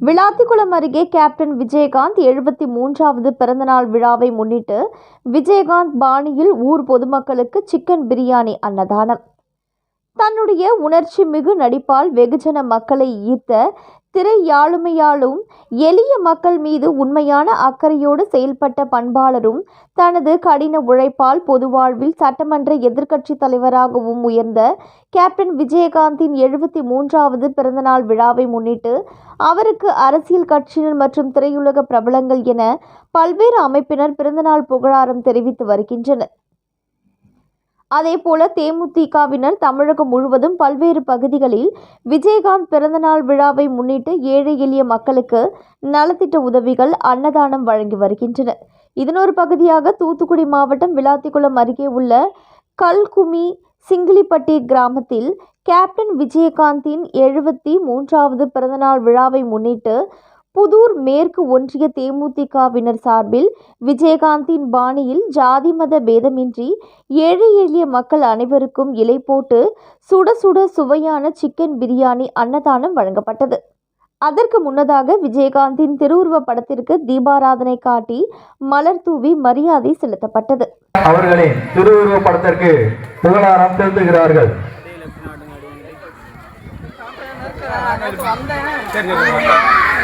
விளாத்திக்குளம் அருகே கேப்டன் விஜயகாந்த் எழுபத்தி மூன்றாவது பிறந்தநாள் விழாவை முன்னிட்டு விஜயகாந்த் பாணியில் ஊர் பொதுமக்களுக்கு சிக்கன் பிரியாணி அன்னதானம். தன்னுடைய உணர்ச்சி மிகு நடிப்பால் வெகுஜன மக்களை ஈர்த்த திரையாளுமையாலும் எளிய மக்கள் மீது உண்மையான அக்கறையோடு செயல்பட்ட பண்பாளரும் தனது கடின உழைப்பால் பொதுவாழ்வில் சட்டமன்ற எதிர்க்கட்சித் தலைவராகவும் உயர்ந்த கேப்டன் விஜயகாந்தின் எழுபத்தி மூன்றாவது பிறந்தநாள் விழாவை முன்னிட்டு அவருக்கு அரசியல் கட்சியினர் மற்றும் திரையுலக பிரபலங்கள் என பல்வேறு அமைப்பினர் பிறந்தநாள் புகழாரம் தெரிவித்து வருகின்றனர். அதேபோல தேமுதிகவினர் தமிழகம் முழுவதும் பல்வேறு பகுதிகளில் விஜயகாந்த் பிறந்தநாள் விழாவை முன்னிட்டு ஏழை எளிய மக்களுக்கு நலத்திட்ட உதவிகள் அன்னதானம் வழங்கி வருகின்றனர். இதன் ஒரு பகுதியாக தூத்துக்குடி மாவட்டம் விளாத்திக்குளம் அருகே உள்ள கல்குமி சிங்கிலிப்பட்டி கிராமத்தில் கேப்டன் விஜயகாந்தின் எழுபத்தி மூன்றாவது பிறந்தநாள் விழாவை முன்னிட்டு புதூர் மேற்கு ஒன்றிய தேமுதிகவினர் சார்பில் விஜயகாந்தின் பாணியில் ஜாதி மத பேதமின்றி ஏழை எளிய மக்கள் அனைவருக்கும் இலை போட்டு சுட சுட சுவையான சிக்கன் பிரியாணி அன்னதானம் வழங்கப்பட்டது. அதற்கு முன்னதாக விஜயகாந்தின் திருவுருவப் படத்திற்கு தீபாராதனை காட்டி மலர் தூவி மரியாதை செலுத்தப்பட்டது. அவர்களின் திருவுருவப் படத்திற்கு புகழாரம் செலுத்துகிறார்கள் சரி.